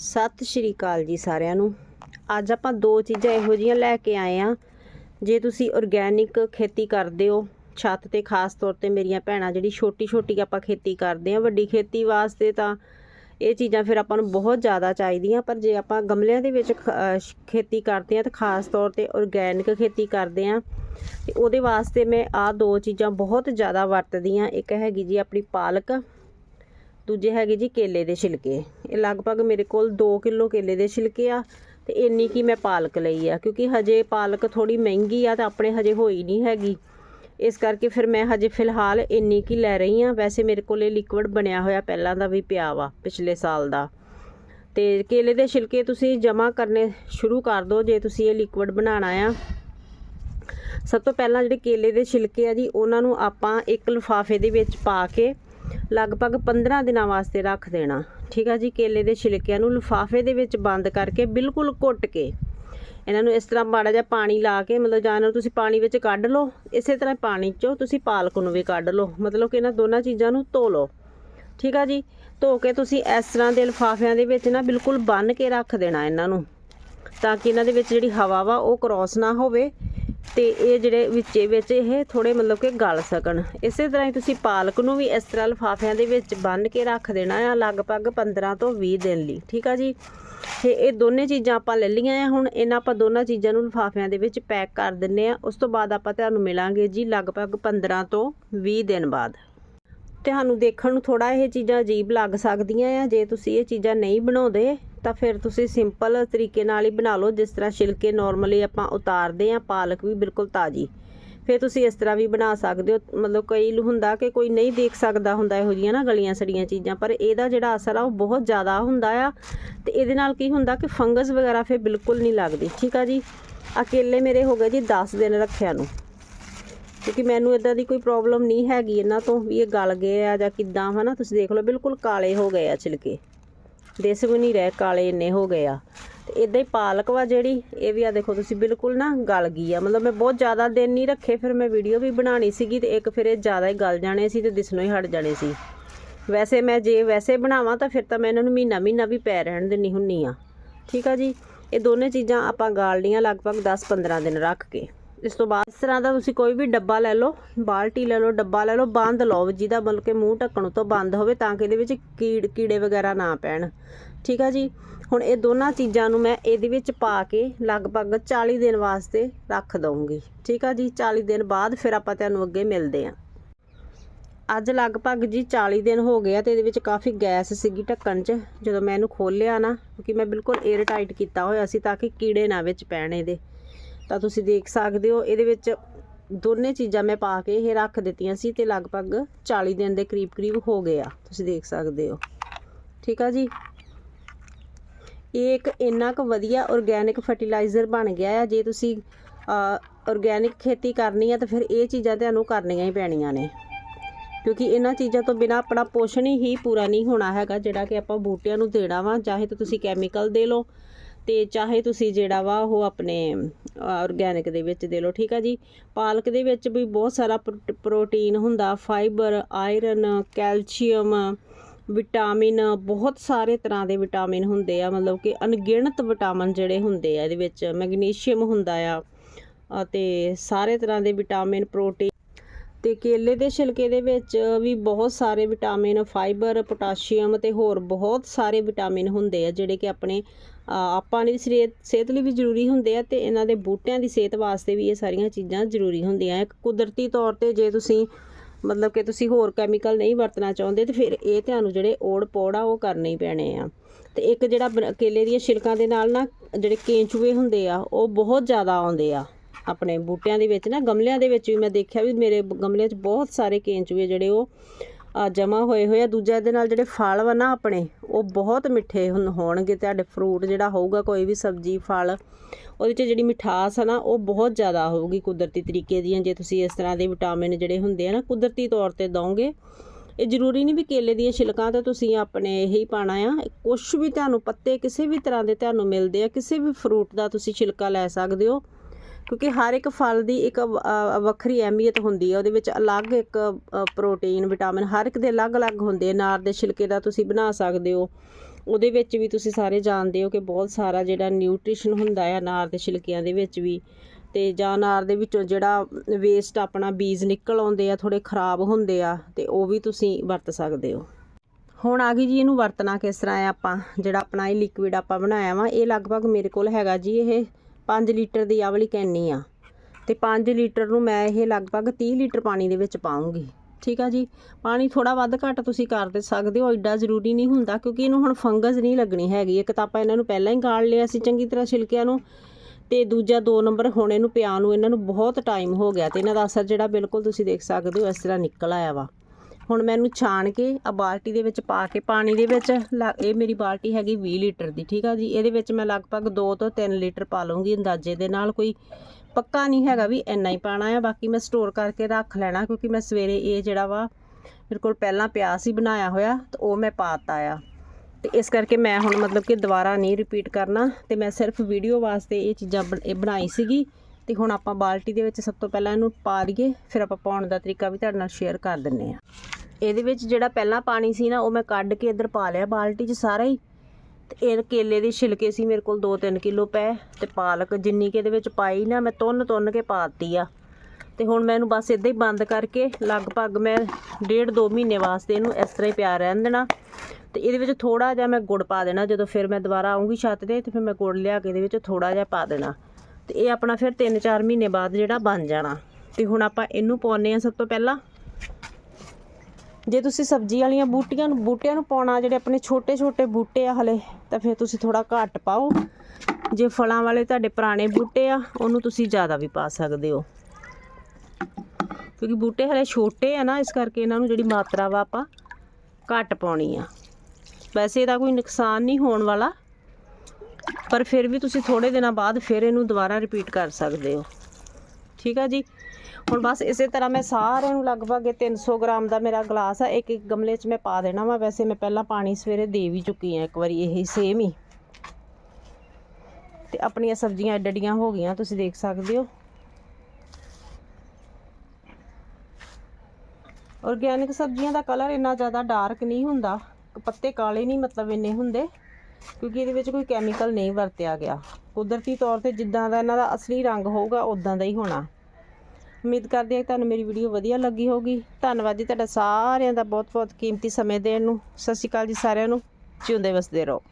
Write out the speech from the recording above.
ਸਤਿ ਸ਼੍ਰੀ ਅਕਾਲ ਜੀ ਸਾਰਿਆਂ ਨੂੰ। ਅੱਜ ਆਪਾਂ ਦੋ ਚੀਜ਼ਾਂ ਇਹੋ ਜੀਆਂ ਲੈ ਕੇ ਆਏ ਆ ਜੇ ਤੁਸੀਂ ਆਰਗੈਨਿਕ ਖੇਤੀ ਕਰਦੇ ਹੋ, ਛੱਤ ਤੇ ਖਾਸ ਤੌਰ ਤੇ ਮੇਰੀਆਂ ਭੈਣਾਂ ਜਿਹੜੀ ਛੋਟੀ ਛੋਟੀ ਆਪਾਂ ਖੇਤੀ ਕਰਦੇ ਆ ਵੱਡੀ ਖੇਤੀ ਵਾਸਤੇ ਤਾਂ ਇਹ ਚੀਜ਼ਾਂ ਫਿਰ ਆਪਾਂ ਨੂੰ ਬਹੁਤ ਜ਼ਿਆਦਾ ਚਾਹੀਦੀਆਂ। ਪਰ ਜੇ ਆਪਾਂ ਗਮਲਿਆਂ ਦੇ ਵਿੱਚ ਖੇਤੀ ਕਰਦੇ ਆ ਤਾਂ ਖਾਸ ਤੌਰ ਤੇ ਆਰਗੈਨਿਕ ਖੇਤੀ ਕਰਦੇ ਆ ਤੇ ਉਹਦੇ ਵਾਸਤੇ ਮੈਂ ਆਹ ਦੋ ਚੀਜ਼ਾਂ ਬਹੁਤ ਜ਼ਿਆਦਾ ਵਰਤਦੀ ਆ ਇੱਕ ਹੈਗੀ ਜੀ ਆਪਣੀ ਪਾਲਕ। ਦੂਜੇ ਹੈਗੇ ਜੀ ਕੇਲੇ ਦੇ ਛਿਲਕੇ। ਇਹ ਲਗਭਗ ਮੇਰੇ ਕੋਲ 2 ਕਿਲੋ ਕੇਲੇ ਦੇ ਛਿਲਕੇ ਆ ਤੇ ਇੰਨੀ ਕੀ ਮੈਂ ਪਾਲਕ ਲਈ ਆ, ਕਿਉਂਕਿ ਹਜੇ ਪਾਲਕ ਥੋੜੀ ਮਹਿੰਗੀ ਆ ਤਾਂ ਆਪਣੇ ਹਜੇ ਹੋਈ ਨਹੀਂ ਹੈਗੀ। ਇਸ ਕਰਕੇ ਫਿਰ ਮੈਂ ਹਜੇ ਫਿਲਹਾਲ ਇੰਨੀ ਕੀ ਲੈ ਰਹੀ ਆ। ਵੈਸੇ ਮੇਰੇ ਕੋਲ ਇਹ ਲਿਕਵਿਡ ਬਣਿਆ ਹੋਇਆ ਪਹਿਲਾਂ ਦਾ ਵੀ ਪਿਆ ਵਾ, ਪਿਛਲੇ ਸਾਲ ਦਾ। ਤੇ ਕੇਲੇ ਦੇ ਛਿਲਕੇ ਤੁਸੀਂ ਜਮਾ ਕਰਨੇ ਸ਼ੁਰੂ ਕਰ ਦਿਓ ਜੇ ਤੁਸੀਂ ਇਹ ਲਿਕਵਿਡ ਬਣਾਉਣਾ ਆ। ਸਭ ਤੋਂ ਪਹਿਲਾਂ ਜਿਹੜੇ ਕੇਲੇ ਦੇ ਛਿਲਕੇ ਆ ਜੀ, ਉਹਨਾਂ ਨੂੰ ਆਪਾਂ ਇੱਕ ਲਿਫਾਫੇ ਦੇ ਵਿੱਚ ਪਾ ਕੇ ਲਗਭਗ 15 ਦਿਨਾਂ ਵਾਸਤੇ ਰੱਖ ਦੇਣਾ। ਠੀਕ ਆ ਜੀ, ਕੇਲੇ ਦੇ ਛਿਲਕਿਆਂ ਨੂੰ ਲਿਫਾਫੇ ਦੇ ਵਿੱਚ ਬੰਦ ਕਰਕੇ ਬਿਲਕੁਲ ਘੁੱਟ ਕੇ ਇਹਨਾਂ ਨੂੰ ਇਸ ਤਰ੍ਹਾਂ ਮਾੜਾ ਜਿਹਾ ਪਾਣੀ ਲਾ ਕੇ, ਮਤਲਬ ਜਾਂ ਇਹਨਾਂ ਨੂੰ ਤੁਸੀਂ ਪਾਣੀ ਵਿੱਚ ਕੱਢ ਲਓ, ਇਸੇ ਤਰ੍ਹਾਂ ਪਾਣੀ 'ਚੋਂ ਤੁਸੀਂ ਪਾਲਕ ਨੂੰ ਵੀ ਕੱਢ ਲਓ। ਮਤਲਬ ਕਿ ਇਹਨਾਂ ਦੋਨਾਂ ਚੀਜ਼ਾਂ ਨੂੰ ਧੋ ਲਓ। ਠੀਕ ਆ ਜੀ, ਧੋ ਕੇ ਤੁਸੀਂ ਇਸ ਤਰ੍ਹਾਂ ਦੇ ਲਿਫਾਫਿਆਂ ਦੇ ਵਿੱਚ ਨਾ ਬਿਲਕੁਲ ਬੰਨ ਕੇ ਰੱਖ ਦੇਣਾ ਇਹਨਾਂ ਨੂੰ, ਤਾਂ ਕਿ ਇਹਨਾਂ ਦੇ ਵਿੱਚ ਜਿਹੜੀ ਹਵਾ ਵਾ ਉਹ ਕ੍ਰਾਸ ਨਾ ਹੋਵੇ। ਤੇ ਇਹ ਜਿਹੜੇ ਵਿੱਚੇ ਵਿੱਚ ਇਹ ਥੋੜੇ ਮਤਲਬ ਕਿ ਗਲ ਸਕਣ। ਇਸੇ ਤਰ੍ਹਾਂ ਹੀ ਤੁਸੀਂ ਪਾਲਕ ਨੂੰ ਵੀ ਇਸ ਤਰ੍ਹਾਂ ਲਿਫਾਫਿਆਂ ਦੇ ਵਿੱਚ ਬੰਨ ਕੇ ਰੱਖ ਦੇਣਾ ਆ ਲਗਭਗ 15 ਤੋਂ 20 ਦਿਨ ਲਈ, ਠੀਕ ਆ ਜੀ? ਤੇ ਇਹ ਦੋਨੇ ਚੀਜ਼ਾਂ ਆਪਾਂ ਲੈ ਲਈਆਂ ਆ ਹੁਣ, ਇਹਨਾਂ ਆਪਾਂ ਦੋਨਾਂ ਚੀਜ਼ਾਂ ਨੂੰ ਲਿਫਾਫਿਆਂ ਦੇ ਵਿੱਚ ਪੈਕ ਕਰ ਦਿੰਨੇ ਆ। ਉਸ ਤੋਂ ਬਾਅਦ ਆਪਾਂ ਤੁਹਾਨੂੰ ਮਿਲਾਂਗੇ ਜੀ ਲਗਭਗ 15 ਤੋਂ 20 ਦਿਨ ਬਾਅਦ। ਤੁਹਾਨੂੰ ਦੇਖਣ ਨੂੰ ਥੋੜਾ ਇਹ ਚੀਜ਼ਾਂ ਅਜੀਬ ਲੱਗ ਸਕਦੀਆਂ ਆ। ਜੇ ਤੁਸੀਂ ਇਹ ਚੀਜ਼ਾਂ ਨਹੀਂ ਬਣਾਉਂਦੇ, ਤਾਂ ਫਿਰ ਤੁਸੀਂ ਸਿੰਪਲ ਤਰੀਕੇ ਨਾਲ ਹੀ ਬਣਾ ਲਓ। ਜਿਸ ਤਰ੍ਹਾਂ ਛਿਲਕੇ ਨਾਰਮਲੀ ਆਪਾਂ ਉਤਾਰਦੇ ਆ, ਪਾਲਕ ਵੀ ਬਿਲਕੁਲ ਤਾਜੀ। ਫਿਰ ਤੁਸੀਂ ਇਸ ਤਰ੍ਹਾਂ ਵੀ ਬਣਾ ਸਕਦੇ ਹੋ। ਮਤਲਬ ਕਈ ਹੁੰਦਾ ਕਿ ਕੋਈ ਨਹੀਂ ਦੇਖ ਸਕਦਾ ਹੁੰਦਾ ਇਹੋ ਜਿਹੀਆਂ ਨਾ ਗਲੀਆਂ ਸੜੀਆਂ ਚੀਜ਼ਾਂ, ਪਰ ਇਹਦਾ ਜਿਹੜਾ ਅਸਰ ਆ ਉਹ ਬਹੁਤ ਜ਼ਿਆਦਾ ਹੁੰਦਾ ਆ। ਤੇ ਇਹਦੇ ਨਾਲ ਕੀ ਹੁੰਦਾ ਕਿ ਫੰਗਸ ਵਗੈਰਾ ਫਿਰ ਬਿਲਕੁਲ ਨਹੀਂ ਲੱਗਦੀ। ਠੀਕ ਆ ਜੀ? ਅਕੇਲੇ ਮੇਰੇ ਹੋ ਗਏ ਜੀ 10 ਦਿਨ ਰੱਖਿਆ ਨੂੰ। ਕਿਉਂਕਿ ਮੈਨੂੰ ਇਦਾਂ ਦੀ ਕੋਈ ਪ੍ਰੋਬਲਮ ਨਹੀਂ ਹੈਗੀ ਇਹਨਾਂ ਤੋਂ ਵੀ ਇਹ ਗਲ ਗਏ ਆ ਜਾਂ ਕਿੱਦਾਂ, ਹਨਾ? ਤੁਸੀਂ ਦੇਖ ਲਓ, ਬਿਲਕੁਲ ਕਾਲੇ ਹੋ ਗਏ ਆ ਛਿਲਕੇ। ਦਿਸ ਵੀ ਨਹੀਂ ਰਹੇ, ਕਾਲੇ ਇੰਨੇ ਹੋ ਗਏ ਆ। ਤੇ ਇਦਾਂ ਹੀ ਪਾਲਕ ਵਾ ਜਿਹੜੀ, ਇਹ ਵੀ ਆ ਦੇਖੋ ਤੁਸੀਂ, ਬਿਲਕੁਲ ਨਾ ਗਲ ਗਈ ਆ। ਮਤਲਬ ਮੈਂ ਬਹੁਤ ਜ਼ਿਆਦਾ ਦਿਨ ਨਹੀਂ ਰੱਖੇ, ਫਿਰ ਮੈਂ ਵੀਡੀਓ ਵੀ ਬਣਾਣੀ ਸੀਗੀ ਤੇ ਇੱਕ ਫਿਰ ਇਹ ਜ਼ਿਆਦਾ ਹੀ ਗਲ ਜਾਣੇ ਸੀ ਤੇ ਦਿਸਣੋਂ ਹੀ ਹਟ ਜਾਣੇ ਸੀ। ਵੈਸੇ ਮੈਂ ਜੇ ਵੈਸੇ ਬਣਾਵਾਂ ਤਾਂ ਫਿਰ ਤਾਂ ਮੈਂ ਇਹਨਾਂ ਨੂੰ ਮਹੀਨਾ ਮਹੀਨਾ ਵੀ ਪੈ ਰਹਿਣ ਦਿੰਨੀ ਹੁੰਨੀ ਆ। ਠੀਕ ਆ ਜੀ? ਇਹ ਦੋਨੇ ਚੀਜ਼ਾਂ ਆਪਾਂ ਗਾਲ ਲੀਆਂ ਲਗਭਗ 10-15 ਦਿਨ ਰੱਖ ਕੇ। ਇਸ ਤੋਂ ਬਾਅਦ ਇਸ ਤਰ੍ਹਾਂ ਦਾ ਤੁਸੀਂ ਕੋਈ ਵੀ ਡੱਬਾ ਲੈ ਲਓ, ਬਾਲਟੀ ਲੈ ਲਓ, ਡੱਬਾ ਲੈ ਲਓ, ਬੰਦ ਲਓ ਜਿਹਦਾ ਮਤਲਬ ਕਿ ਮੂੰਹ ਢੱਕਣ ਤੋਂ ਬੰਦ ਹੋਵੇ ਤਾਂ ਕਿ ਇਹਦੇ ਵਿੱਚ ਕੀੜ, ਕੀੜੇ ਵਗੈਰਾ ਨਾ ਪੈਣ। ਠੀਕ ਆ ਜੀ? ਹੁਣ ਇਹ ਦੋਨਾਂ ਚੀਜ਼ਾਂ ਨੂੰ ਮੈਂ ਇਹਦੇ ਵਿੱਚ ਪਾ ਕੇ ਲਗਭਗ 40 ਦਿਨ ਵਾਸਤੇ ਰੱਖ ਦਊਂਗੀ। ਠੀਕ ਆ ਜੀ? 40 ਦਿਨ ਬਾਅਦ ਫਿਰ ਆਪਾਂ ਤੁਹਾਨੂੰ ਅੱਗੇ ਮਿਲਦੇ ਆਂ। ਅੱਜ ਲਗਭਗ ਜੀ 40 ਦਿਨ ਹੋ ਗਏ ਆ ਤੇ ਇਹਦੇ ਵਿੱਚ ਕਾਫੀ ਗੈਸ ਸੀਗੀ ਢੱਕਣ 'ਚ। ਜਦੋਂ ਮੈਂ ਇਹਨੂੰ ਖੋਲ੍ਹਿਆ ਨਾ, ਕਿਉਂਕਿ ਮੈਂ ਬਿਲਕੁਲ 에ਅਰ ਟਾਈਟ ਕੀਤਾ ਹੋਇਆ ਸੀ ਤਾਂ ਕਿ ਕੀੜੇ ਨਾ ਵਿੱਚ ਪੈਣ ਇਹਦੇ। ਤਾਂ ਤੁਸੀਂ ਦੇਖ ਸਕਦੇ ਹੋ, ਇਹਦੇ ਵਿੱਚ ਦੋਨੇ ਚੀਜ਼ਾਂ ਮੈਂ ਪਾ ਕੇ ਇਹ ਰੱਖ ਦਿੱਤੀਆਂ ਸੀ ਤੇ ਲਗਭਗ 40 ਦਿਨ ਦੇ ਕਰੀਬ ਕਰੀਬ ਹੋ ਗਏ ਆ ਤੁਸੀਂ ਦੇਖ ਸਕਦੇ ਹੋ। ਠੀਕ ਆ ਜੀ? ਇਹ ਇੱਕ ਇੰਨਾ ਕੁ ਵਧੀਆ ਆਰਗੈਨਿਕ ਫਰਟੀਲਾਈਜ਼ਰ ਬਣ ਗਿਆ ਆ। ਜੇ ਤੁਸੀਂ ਆਰਗੈਨਿਕ ਖੇਤੀ ਕਰਨੀ ਆ ਤਾਂ ਫਿਰ ਇਹ ਚੀਜ਼ਾਂ ਤੁਹਾਨੂੰ ਕਰਨੀਆਂ ਹੀ ਪੈਣੀਆਂ ਨੇ। ਕਿਉਂਕਿ ਇਹਨਾਂ ਚੀਜ਼ਾਂ ਤੋਂ ਬਿਨਾ ਆਪਣਾ ਪੋਸ਼ਣ ਹੀ ਪੂਰਾ ਨਹੀਂ ਹੋਣਾ ਹੈਗਾ, ਜਿਹੜਾ ਕਿ ਆਪਾਂ ਬੂਟਿਆਂ ਨੂੰ ਦੇਣਾ ਵਾ। ਚਾਹੇ ਤਾਂ ਤੁਸੀਂ ਕੈਮੀਕਲ ਦੇ ਲਓ ਤੇ ਚਾਹੇ ਤੁਸੀਂ ਜਿਹੜਾ ਵਾ ਉਹ ਆਪਣੇ ਆਰਗੈਨਿਕ ਦੇ ਵਿੱਚ ਦੇ ਲਓ, ਠੀਕ ਆ ਜੀ? ਪਾਲਕ ਦੇ ਵਿੱਚ ਵੀ ਬਹੁਤ ਸਾਰਾ ਪ੍ਰੋ- ਪ੍ਰੋਟੀਨ ਹੁੰਦਾ ਫਾਈਬਰ ਆਇਰਨ ਕੈਲਸ਼ੀਅਮ ਵਿਟਾਮਿਨ ਬਹੁਤ ਸਾਰੇ ਤਰ੍ਹਾਂ ਦੇ ਵਿਟਾਮਿਨ ਹੁੰਦੇ ਆ, ਮਤਲਬ ਕਿ ਅਣਗਿਣਤ ਵਿਟਾਮਿਨ ਜਿਹੜੇ ਹੁੰਦੇ ਆ ਇਹਦੇ ਵਿੱਚ ਮੈਗਨੀਸ਼ੀਅਮ ਹੁੰਦਾ ਆ ਅਤੇ ਸਾਰੇ ਤਰ੍ਹਾਂ ਦੇ ਵਿਟਾਮਿਨ ਪ੍ਰੋਟੀਨ ਤੇ ਕੇਲੇ ਦੇ ਛਿਲਕੇ ਦੇ ਵਿੱਚ ਵੀ ਬਹੁਤ ਸਾਰੇ ਵਿਟਾਮਿਨ ਫਾਈਬਰ ਪੋਟਾਸ਼ੀਅਮ ਤੇ ਹੋਰ ਬਹੁਤ ਸਾਰੇ ਵਿਟਾਮਿਨ ਹੁੰਦੇ ਆ, ਜਿਹੜੇ ਕਿ ਆਪਣੇ ਆਪਾਂ ਦੀ ਸਿਹਤ ਸਿਹਤ ਲਈ ਵੀ ਜ਼ਰੂਰੀ ਹੁੰਦੇ ਆ ਤੇ ਇਹਨਾਂ ਦੇ ਬੂਟਿਆਂ ਦੀ ਸਿਹਤ ਵਾਸਤੇ ਵੀ ਇਹ ਸਾਰੀਆਂ ਚੀਜ਼ਾਂ ਜ਼ਰੂਰੀ ਹੁੰਦੀਆਂ। ਇੱਕ ਕੁਦਰਤੀ ਤੌਰ ਤੇ ਜੇ ਤੁਸੀਂ ਮਤਲਬ ਕਿ ਤੁਸੀਂ ਹੋਰ ਕੈਮੀਕਲ ਨਹੀਂ ਵਰਤਣਾ ਚਾਹੁੰਦੇ ਤੇ ਫਿਰ ਇਹ ਤੁਹਾਨੂੰ ਜਿਹੜੇ ਓੜ ਪੋੜ ਆ, ਉਹ ਕਰਨੇ ਹੀ ਪੈਣੇ ਆ। ਤੇ ਇੱਕ ਜਿਹੜਾ ਬਨ- ਕੇਲੇ ਦੀਆਂ ਛਿਲਕਾਂ ਦੇ ਨਾਲ ਨਾ ਜਿਹੜੇ ਕੇਂਚੂਏ ਹੁੰਦੇ ਆ, ਉਹ ਬਹੁਤ ਜ਼ਿਆਦਾ ਆਉਂਦੇ ਆ ਆਪਣੇ ਬੂਟਿਆਂ ਦੇ ਵਿੱਚ ਨਾ। ਗਮਲਿਆਂ ਦੇ ਵਿੱਚ ਵੀ ਮੈਂ ਦੇਖਿਆ ਵੀ ਮੇਰੇ ਗਮਲਿਆਂ 'ਚ ਬਹੁਤ ਸਾਰੇ ਕੇਂਚੂਏ ਜਿਹੜੇ ਉਹ ਜਮਾ ਹੋਏ ਹੋਏ ਆ। ਦੂਜਾ ਇਹਦੇ ਨਾਲ ਜਿਹੜੇ ਫਲ ਵਾ ਨਾ ਆਪਣੇ, ਉਹ ਬਹੁਤ ਮਿੱਠੇ ਹੁਣ ਹੋਣਗੇ ਤੁਹਾਡੇ ਫਰੂਟ ਜਿਹੜਾ ਹੋਊਗਾ, ਕੋਈ ਵੀ ਸਬਜ਼ੀ, ਫਲ, ਉਹਦੇ 'ਚ ਜਿਹੜੀ ਮਿਠਾਸ ਆ ਨਾ, ਉਹ ਬਹੁਤ ਜ਼ਿਆਦਾ ਹੋਊਗੀ ਕੁਦਰਤੀ ਤਰੀਕੇ ਦੀਆਂ। ਜੇ ਤੁਸੀਂ ਇਸ ਤਰ੍ਹਾਂ ਦੇ ਵਿਟਾਮਿਨ ਜਿਹੜੇ ਹੁੰਦੇ ਆ ਨਾ, ਕੁਦਰਤੀ ਤੌਰ ਤੇ ਦੋਗੇ ਇਹ ਜ਼ਰੂਰੀ ਨਹੀਂ ਵੀ ਕੇਲੇ ਦੀਆਂ ਛਿਲਕਾਂ ਤਾਂ ਤੁਸੀਂ ਆਪਣੇ ਇਹੀ ਪਾਣਾ ਆ। ਕੁਝ ਵੀ ਤੁਹਾਨੂੰ ਪੱਤੇ ਕਿਸੇ ਵੀ ਤਰ੍ਹਾਂ ਦੇ ਤੁਹਾਨੂੰ ਮਿਲਦੇ ਆ, ਕਿਸੇ ਵੀ ਫਰੂਟ ਦਾ ਤੁਸੀਂ ਛਿਲਕਾ ਲੈ ਸਕਦੇ ਹੋ। ਕਿਉਂਕਿ ਹਰ ਇੱਕ ਫਲ ਦੀ ਇੱਕ ਵੱਖਰੀ ਅਹਿਮੀਅਤ ਹੁੰਦੀ ਹੈ, ਉਹਦੇ ਵਿੱਚ ਅਲੱਗ ਇੱਕ ਪ੍ਰੋਟੀਨ, ਵਿਟਾਮਿਨ ਹਰ ਇੱਕ ਦੇ ਅਲੱਗ-ਅਲੱਗ ਹੁੰਦੇ ਆ। ਅਨਾਰ ਦੇ ਛਿਲਕੇ ਦਾ ਤੁਸੀਂ ਬਣਾ ਸਕਦੇ ਹੋ। ਉਹਦੇ ਵਿੱਚ ਵੀ ਤੁਸੀਂ ਸਾਰੇ ਜਾਣਦੇ ਹੋ ਕਿ ਬਹੁਤ ਸਾਰਾ ਜਿਹੜਾ ਨਿਊਟ੍ਰੀਸ਼ਨ ਹੁੰਦਾ ਹੈ ਅਨਾਰ ਦੇ ਛਿਲਕਿਆਂ ਦੇ ਵਿੱਚ ਵੀ। ਤੇ ਜਾਂ ਅਨਾਰ ਦੇ ਵਿੱਚੋਂ ਜਿਹੜਾ ਵੇਸਟ ਆਪਣਾ ਬੀਜ ਨਿਕਲ ਆਉਂਦੇ ਆ ਥੋੜੇ ਖਰਾਬ ਹੁੰਦੇ ਆ, ਤੇ ਉਹ ਵੀ ਤੁਸੀਂ ਵਰਤ ਸਕਦੇ ਹੋ। ਹੁਣ ਆ ਗਈ ਜੀ ਇਹਨੂੰ ਵਰਤਣਾ ਕਿਸ ਤਰ੍ਹਾਂ ਹੈ ਆਪਾਂ, ਜਿਹੜਾ ਆਪਣਾ ਇਹ ਲਿਕੁਇਡ ਆਪਾਂ ਬਣਾਇਆ ਵਾ, ਇਹ ਲਗਭਗ ਮੇਰੇ ਕੋਲ ਹੈਗਾ ਜੀ ਇਹ 5 ਲੀਟਰ ਦੀ ਆਹ ਵਾਲੀ ਕੈਨੀ ਆ। ਤੇ 5 ਲੀਟਰ ਨੂੰ ਮੈਂ ਇਹ ਲਗਭਗ 30 ਲੀਟਰ ਪਾਣੀ ਦੇ ਵਿੱਚ ਪਾਉਂਗੀ ਠੀਕ ਆ ਜੀ? ਪਾਣੀ ਥੋੜਾ ਵੱਧ ਘੱਟ ਤੁਸੀਂ ਕਰ ਦੇ ਸਕਦੇ ਹੋ ਐਡਾ ਜ਼ਰੂਰੀ ਨਹੀਂ ਹੁੰਦਾ ਕਿਉਂਕਿ ਇਹਨੂੰ ਹੁਣ ਫੰਗਸ ਨਹੀਂ ਲੱਗਣੀ ਹੈਗੀ। ਇੱਕ ਤਾਂ ਆਪਾਂ ਇਹਨਾਂ ਨੂੰ ਪਹਿਲਾਂ ਹੀ ਗਾਲ ਲਿਆ ਸੀ ਚੰਗੀ ਤਰ੍ਹਾਂ ਛਿਲਕਿਆਂ ਨੂੰ ਤੇ ਦੂਜਾ 2 ਨੰਬਰ ਹੁਣ ਇਹਨੂੰ ਪਿਆ ਨੂੰ, ਇਹਨਾਂ ਨੂੰ ਬਹੁਤ ਟਾਈਮ ਹੋ ਗਿਆ ਤੇ ਇਹਨਾਂ ਦਾ ਅਸਰ ਜਿਹੜਾ ਬਿਲਕੁਲ ਤੁਸੀਂ ਦੇਖ ਸਕਦੇ ਹੋ, ਇਸ ਤਰ੍ਹਾਂ ਨਿਕਲ ਆਇਆ ਵਾ। ਹੁਣ ਮੈਂ ਇਹਨੂੰ ਛਾਣ ਕੇ ਆ ਬਾਲਟੀ ਦੇ ਵਿੱਚ ਪਾ ਕੇ ਪਾਣੀ ਦੇ ਵਿੱਚ ਲ- ਇਹ ਮੇਰੀ ਬਾਲਟੀ ਹੈਗੀ 20 ਲੀਟਰ ਦੀ, ਠੀਕ ਆ ਜੀ? ਇਹਦੇ ਵਿੱਚ ਮੈਂ ਲਗਭਗ 2 ਤੋਂ 3 ਲੀਟਰ ਪਾ ਲਵਾਂਗੀ ਅੰਦਾਜ਼ੇ ਦੇ ਨਾਲ, ਕੋਈ ਪੱਕਾ ਨਹੀਂ ਹੈਗਾ ਵੀ ਇੰਨਾ ਹੀ ਪਾਣਾ ਆ, ਬਾਕੀ ਮੈਂ ਸਟੋਰ ਕਰਕੇ ਰੱਖ ਲੈਣਾ ਕਿਉਂਕਿ ਮੈਂ ਸਵੇਰੇ ਇਹ ਜਿਹੜਾ ਵਾ ਮੇਰੇ ਕੋਲ ਪਹਿਲਾਂ ਪਿਆ ਸੀ ਬਣਾਇਆ ਹੋਇਆ, ਤੇ ਉਹ ਮੈਂ ਪਾਤਾ ਆ। ਤੇ ਇਸ ਕਰਕੇ ਮੈਂ ਹੁਣ ਮਤਲਬ ਕਿ ਦੁਬਾਰਾ ਨਹੀਂ ਰਿਪੀਟ ਕਰਨਾ, ਤੇ ਮੈਂ ਸਿਰਫ ਵੀਡੀਓ ਵਾਸਤੇ ਇਹ ਚੀਜ਼ਾਂ ਬਣ- ਇਹ ਬਣਾਈ ਸੀਗੀ, ਤੇ ਹੁਣ ਆਪਾਂ ਬਾਲਟੀ ਦੇ ਵਿੱਚ ਸਭ ਤੋਂ ਪਹਿਲਾਂ ਇਹਨੂੰ ਪਾ ਲਈਏ ਫਿਰ ਆਪਾਂ ਪਾਉਣ ਦਾ ਤਰੀਕਾ ਵੀ ਤੁਹਾਡੇ ਨਾਲ ਸ਼ੇਅਰ ਕਰ ਦਿੰਨੇ ਆ ਇਹਦੇ ਵਿੱਚ ਜਿਹੜਾ ਪਹਿਲਾਂ ਪਾਣੀ ਸੀ ਨਾ, ਉਹ ਮੈਂ ਕੱਢ ਕੇ ਇੱਧਰ ਪਾ ਲਿਆ ਬਾਲਟੀ 'ਚ ਸਾਰਾ ਹੀ। ਤੇ ਇਹ ਕੇਲੇ ਦੇ ਛਿਲਕੇ ਸੀ ਮੇਰੇ ਕੋਲ 2-3 ਕਿਲੋ ਪਏ, ਤੇ ਪਾਲਕ ਜਿੰਨੀ ਕਿ ਇਹਦੇ ਵਿੱਚ ਪਾਈ ਨਾ, ਮੈਂ ਤੁੰਨ ਤੁੰਨ ਕੇ ਪਾਤੀ ਆ। ਤੇ ਹੁਣ ਮੈਂ ਇਹਨੂੰ ਬਸ ਇਦਾਂ ਹੀ ਬੰਦ ਕਰਕੇ ਲਗਭਗ ਮੈਂ ਡੇਢ ਦੋ ਮਹੀਨੇ ਵਾਸਤੇ ਇਹਨੂੰ ਇਸ ਤਰ੍ਹਾਂ ਹੀ ਪਿਆ ਰਹਿਣ ਦੇਣਾ। ਤੇ ਇਹਦੇ ਵਿੱਚ ਥੋੜਾ ਜਿਹਾ ਮੈਂ ਗੁੜ ਪਾ ਦੇਣਾ, ਜਦੋਂ ਫਿਰ ਮੈਂ ਦੁਬਾਰਾ ਆਉਂਗੀ ਛੱਤ ਤੇ ਤੇ ਫਿਰ ਮੈਂ ਗੁੜ ਲਿਆ ਕੇ ਇਹਦੇ ਵਿੱਚ ਥੋੜਾ ਜਿਹਾ ਪਾ ਦੇਣਾ। ਤੇ ਇਹ ਆਪਣਾ ਫਿਰ 3-4 ਮਹੀਨੇ ਬਾਅਦ ਜਿਹੜਾ ਬਣ ਜਾਣਾ। ਤੇ ਹੁਣ ਆਪਾਂ ਇਹਨੂੰ ਪਾਉਨੇ ਆ ਸਭ ਤੋਂ ਪਹਿਲਾਂ। ਜੇ ਤੁਸੀਂ ਸਬਜ਼ੀ ਵਾਲੀਆਂ ਬੂਟੀਆਂ ਨੂੰ, ਬੂਟਿਆਂ ਨੂੰ ਪਾਉਣਾ, ਜਿਹੜੇ ਆਪਣੇ ਛੋਟੇ ਛੋਟੇ ਬੂਟੇ ਆ ਹਲੇ, ਤਾਂ ਫਿਰ ਤੁਸੀਂ ਥੋੜਾ ਘੱਟ ਪਾਓ। ਜੇ ਫਲਾਂ ਵਾਲੇ ਤੁਹਾਡੇ ਪੁਰਾਣੇ ਬੂਟੇ ਆ, ਉਹਨੂੰ ਤੁਸੀਂ ਜ਼ਿਆਦਾ ਵੀ ਪਾ ਸਕਦੇ ਹੋ। ਕਿਉਂਕਿ ਬੂਟੇ ਹਲੇ ਛੋਟੇ ਆ ਨਾ, ਇਸ ਕਰਕੇ ਇਹਨਾਂ ਨੂੰ ਜਿਹੜੀ ਮਾਤਰਾ ਵਾ ਆਪਾਂ ਘੱਟ ਪਾਉਣੀ ਆ। ਵੈਸੇ ਇਹਦਾ ਕੋਈ ਨੁਕਸਾਨ ਨਹੀਂ ਹੋਣ ਵਾਲਾ, ਪਰ ਫਿਰ ਵੀ ਤੁਸੀਂ ਥੋੜੇ ਦਿਨਾਂ ਬਾਅਦ ਫਿਰ ਇਹਨੂੰ ਦੁਬਾਰਾ ਰਿਪੀਟ ਕਰ ਸਕਦੇ ਹੋ। ਠੀਕ ਆ ਜੀ? ਹੁਣ ਬਸ ਇਸੇ ਤਰ੍ਹਾਂ ਮੈਂ ਸਾਰਿਆਂ ਨੂੰ ਲਗਭਗ ਇਹ 300 ਗ੍ਰਾਮ ਦਾ ਮੇਰਾ ਗਲਾਸ ਆ, ਇੱਕ ਇੱਕ ਗਮਲੇ 'ਚ ਮੈਂ ਪਾ ਦੇਣਾ ਵਾ। ਵੈਸੇ ਮੈਂ ਪਹਿਲਾਂ ਪਾਣੀ ਸਵੇਰੇ ਦੇ ਵੀ ਚੁੱਕੀ ਆ, ਇੱਕ ਵਾਰੀ ਇਹ ਸੇਮ ਹੀ। ਤੇ ਆਪਣੀਆਂ ਸਬਜ਼ੀਆਂ ਐਡਡੀਆਂ ਹੋ ਗਈਆਂ, ਤੁਸੀਂ ਦੇਖ ਸਕਦੇ ਹੋ। ਆਰਗੈਨਿਕ ਸਬਜ਼ੀਆਂ ਦਾ ਕਲਰ ਇੰਨਾ ਜ਼ਿਆਦਾ ਡਾਰਕ ਨਹੀਂ ਹੁੰਦਾ, ਪੱਤੇ ਕਾਲੇ ਨਹੀਂ, ਮਤਲਬ ਇੰਨੇ ਹੁੰਦੇ, ਕਿਉਂਕਿ ਇਹਦੇ ਵਿੱਚ ਕੋਈ ਕੈਮੀਕਲ ਨਹੀਂ ਵਰਤਿਆ ਗਿਆ। ਕੁਦਰਤੀ ਤੌਰ ਤੇ ਜਿੱਦਾਂ ਦਾ ਇਹਨਾਂ ਦਾ ਅਸਲੀ ਰੰਗ ਹੋਊਗਾ ਉਦਾਂ ਦਾ ਹੀ ਹੋਣਾ। ਉਮੀਦ ਕਰਦੀ ਹਾਂ ਕਿ ਤੁਹਾਨੂੰ ਮੇਰੀ ਵੀਡੀਓ ਵਧੀਆ ਲੱਗੀ ਹੋਗੀ ਧੰਨਵਾਦ ਜੀ ਤੁਹਾਡਾ ਸਾਰਿਆਂ ਦਾ ਬਹੁਤ ਬਹੁਤ ਕੀਮਤੀ ਸਮੇਂ ਦੇਣ ਨੂੰ। ਸਤਿ ਸ਼੍ਰੀ ਅਕਾਲ ਜੀ ਸਾਰਿਆਂ ਨੂੰ। ਜਿਉਂਦੇ ਵਸਦੇ ਰਹੋ।